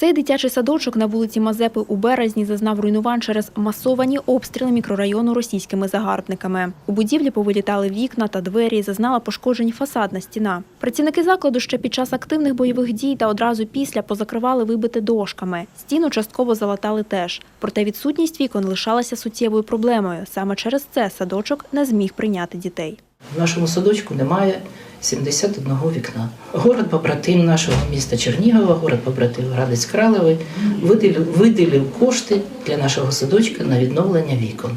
Цей дитячий садочок на вулиці Мазепи у березні зазнав руйнувань через масовані обстріли мікрорайону російськими загарбниками. У будівлі повилітали вікна та двері, зазнала пошкоджень фасадна стіна. Працівники закладу ще під час активних бойових дій та одразу після позакривали вибити дошками. Стіну частково залатали теж. Проте відсутність вікон лишалася суттєвою проблемою. Саме через це садочок не зміг прийняти дітей. В нашому садочку немає 71 вікна. Город побратим нашого міста Чернігова, город побратим Градець Кралевий виділив, виділив кошти для нашого садочка на відновлення вікон.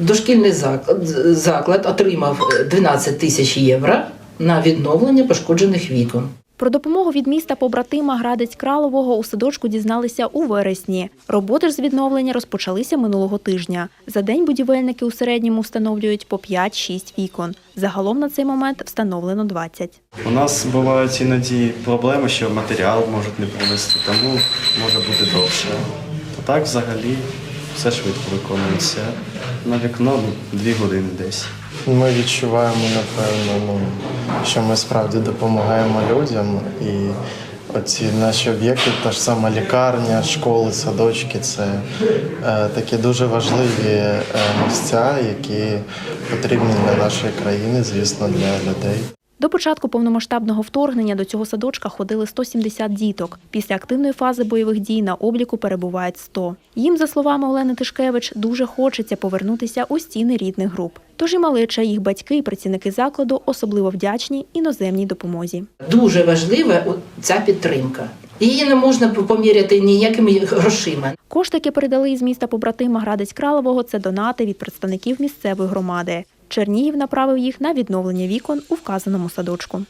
Дошкільний заклад, заклад отримав 12 тисяч євро на відновлення пошкоджених вікон. Про допомогу від міста побратима Градець Кралового у садочку дізналися у вересні. Роботи ж з відновлення розпочалися минулого тижня. За день будівельники у середньому встановлюють по 5-6 вікон. Загалом на цей момент встановлено 20. У нас бувають іноді проблеми, що матеріал можуть не принести, тому може бути довше. А так взагалі все швидко виконується. На вікно дві години десь. Ми відчуваємо, напевно, ну, що ми справді допомагаємо людям. І оці наші об'єкти, та ж сама лікарня, школи, садочки це е, такі дуже важливі е, місця, які потрібні для нашої країни, звісно, для людей. До початку повномасштабного вторгнення до цього садочка ходили 170 діток. Після активної фази бойових дій на обліку перебувають 100. Їм, за словами Олени Тишкевич, дуже хочеться повернутися у стіни рідних груп. Тож і малеча, їх батьки і працівники закладу особливо вдячні іноземній допомозі. Дуже важлива ця підтримка. Її не можна поміряти ніякими грошима. Кошти, які передали із міста побратима Градець Кралового, це донати від представників місцевої громади. Чернігів направив їх на відновлення вікон у вказаному садочку.